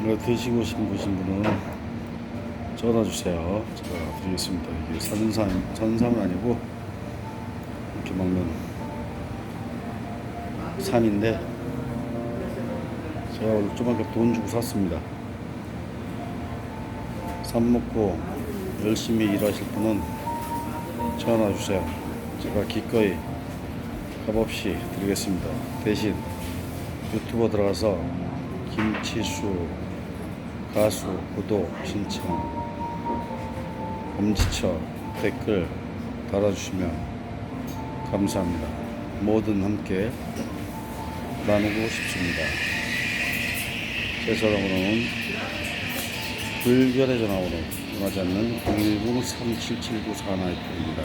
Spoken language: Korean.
이거 드시고 싶으신 분은 전화 주세요. 제가 드리겠습니다. 이게 산삼, 산삼은 아니고 이렇게 먹는 삼인데 제가 오늘 조금밖에 돈 주고 샀습니다. 삼 먹고 열심히 일하실 분은 전화 주세요. 제가 기꺼이 값없이 드리겠습니다. 대신 유튜버 들어가서 김치수 가수 구독 신청 엄지척 댓글 달아주시면 감사합니다. 뭐든 함께 나누고 싶습니다. 제 전화번호는 불결의 전화번호 전화지 않는 010-3779-41입니다.